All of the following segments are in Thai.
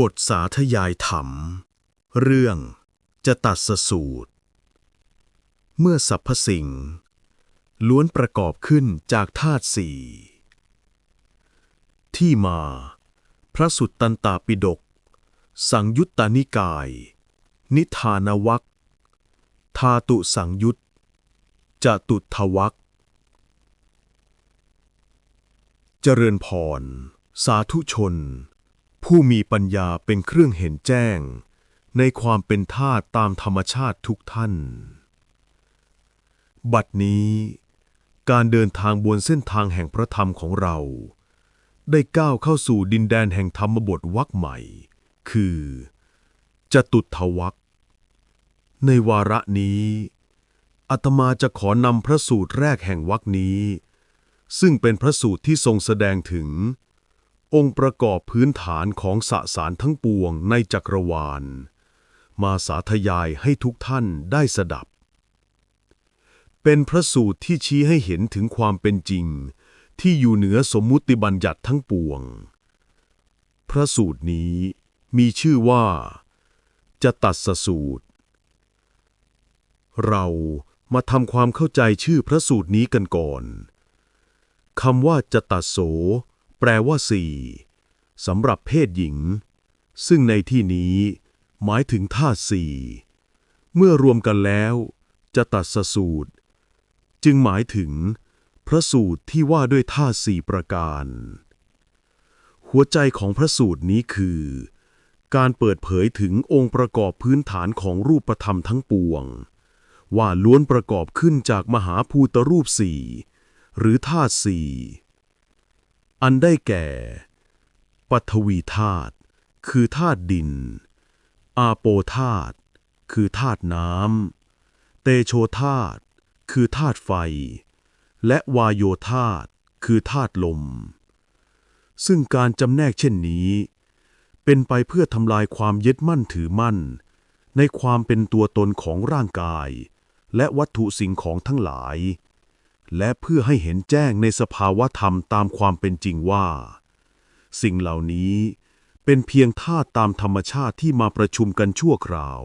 บทสาธยายธรรม เรื่องจะตัดสสูตร เมื่อสรรพสิ่ง ล้วนประกอบขึ้นจากธาตุสี่ที่มา พระสุตตันตปิฎกสังยุตตานิกาย นิทานวัคธาตุสังยุตจตุทวัคเจริญพร สาธุชน ผู้มีปัญญาเป็นเครื่องเห็นแจ้ง ในความเป็นธาตุตามธรรมชาติทุกท่าน บัดนี้ การเดินทางบนเส้นทางแห่งพระธรรมของเรา ได้ก้าวเข้าสู่ดินแดนแห่งธรรมบทวักใหม่ คือจตุทวักในวาระนี้อาตมาจะขอนำพระสูตรแรกแห่งวักนี้ ซึ่งเป็นพระสูตรที่ทรงแสดงถึง องค์ประกอบพื้นฐานของสสารทั้งปวงในจักรวาล มาสาธยายให้ทุกท่านได้สดับ เป็นพระสูตรที่ชี้ให้เห็นถึงความเป็นจริง ที่อยู่เหนือสมมุติบัญญัติทั้งปวง พระสูตรนี้มีชื่อว่าจะตัดสสูตร เรามาทำความเข้าใจชื่อพระสูตรนี้กันก่อนคำว่าจะตัดโส แปลว่าสี่สำหรับเพศหญิง ซึ่งในที่นี้ หมายถึงธาตุสี่เมื่อรวมกันแล้ว จะตัดสสูตร จึงหมายถึง พระสูตรที่ว่าด้วยธาตุสี่ประการ หัวใจของพระสูตรนี้คือ การเปิดเผยถึงองค์ประกอบพื้นฐานของรูปธรรมทั้งปวง ว่าล้วนประกอบขึ้นจากมหาภูตรูปสี่หรือธาตุสี่ อันได้แก่ ปัทวีธาตุคือธาตุดิน อาโปธาตุคือธาตุน้ำ เตโชธาตุคือธาตุไฟ และวายโยธาตุคือธาตุลม ซึ่งการจำแนกเช่นนี้ เป็นไปเพื่อทำลายความยึดมั่นถือมั่น ในความเป็นตัวตนของร่างกาย และวัตถุสิ่งของทั้งหลาย และเพื่อให้เห็นแจ้งในสภาวะธรรมตามความเป็นจริงว่า สิ่งเหล่านี้เป็นเพียงธาตุตามธรรมชาติที่มาประชุมกันชั่วคราว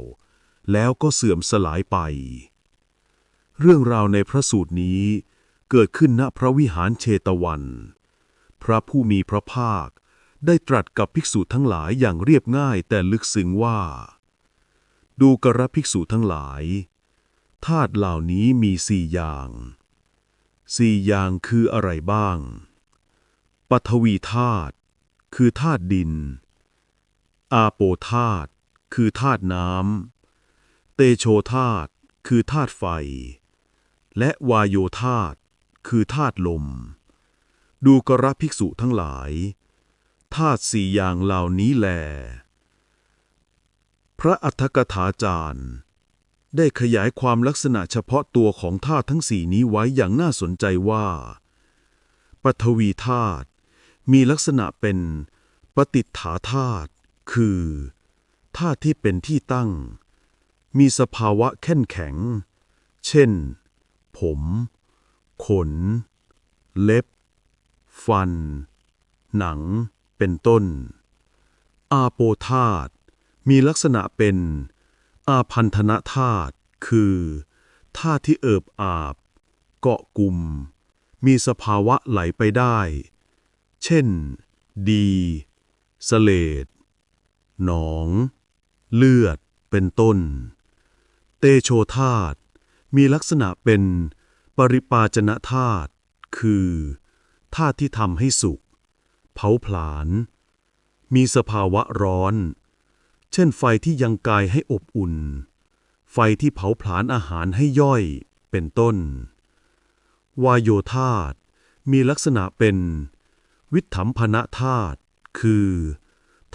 แล้วก็เสื่อมสลายไป เรื่องราวในพระสูตรนี้เกิดขึ้นณพระวิหารเชตวัน พระผู้มีพระภาคได้ตรัสกับภิกษุทั้งหลายอย่างเรียบง่ายแต่ลึกซึ้งว่า ดูกระภิกษุทั้งหลายธาตุเหล่านี้มีสี่อย่าง สี่อย่างคืออะไรบ้าง ปฐวีธาตุคือธาตุดิน อาโปธาตุคือธาตุน้ำ เตโชธาตุคือธาตุไฟ และวายโยธาตุคือธาตุลม ดูกระภิกษุทั้งหลาย ธาตุสี่อย่างเหล่านี้แล พระอัฏฐกถาจารย์ ได้ขยายความลักษณะเฉพาะตัวของธาตุทั้งสี่นี้ไว้อย่างน่าสนใจว่าปฐวีธาตุมีลักษณะเป็นปฏิฐาธาตุคือธาตุที่เป็นที่ตั้ง มีสภาวะแข็งแข็ง เช่น ผม ขน เล็บ ฟัน หนัง เป็นต้น อาโปธาตุมีลักษณะเป็น อาพันธนธาตุคือธาตุที่เอิบอาบ เกาะกลุ่ม มีสภาวะไหลไปได้ เช่น ดีสเลดหนอง เลือด เป็นต้น เตโชธาตุมีลักษณะเป็นปริปาจนธาตุคือธาตุที่ทำให้สุก เผาผลาญ มีสภาวะร้อน ช่นไฟที่ยังกายให้อบอุ่น ไฟที่เผาผลาญอาหารให้ย่อย เป็นต้น วายโยธาตมีลักษณะเป็น วิถัมพนธาตุ คือ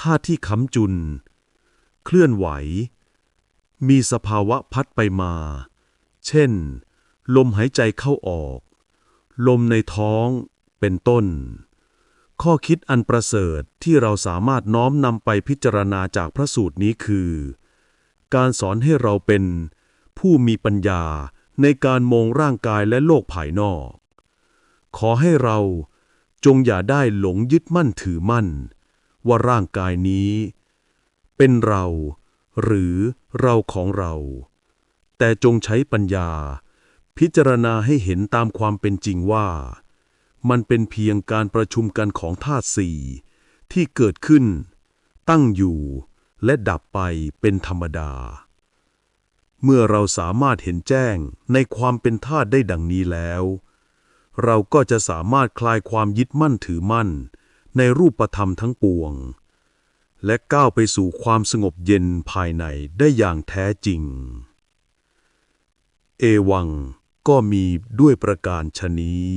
ธาตุที่ค้ำจุน เคลื่อนไหว มีสภาวะพัดไปมา เช่น ลมหายใจเข้าออก ลมในท้อง เป็นต้น ข้อคิดอันประเสริฐที่เราสามารถน้อมนำไปพิจารณาจากพระสูตรนี้คือ การสอนให้เราเป็นผู้มีปัญญาในการมองร่างกายและโลกภายนอก ขอให้เราจงอย่าได้หลงยึดมั่นถือมั่น ว่าร่างกายนี้ เป็นเราหรือเราของเรา แต่จงใช้ปัญญา พิจารณาให้เห็นตามความเป็นจริงว่า มันเป็นเพียงการประชุมกันของธาตุสี่ที่เกิดขึ้น ตั้งอยู่ และดับไปเป็นธรรมดา เมื่อเราสามารถเห็นแจ้งในความเป็นธาตุได้ดังนี้แล้ว เราก็จะสามารถคลายความยึดมั่นถือมั่น ในรูปธรรมทั้งปวง และก้าวไปสู่ความสงบเย็นภายในได้อย่างแท้จริง เอวังก็มีด้วยประการชนี้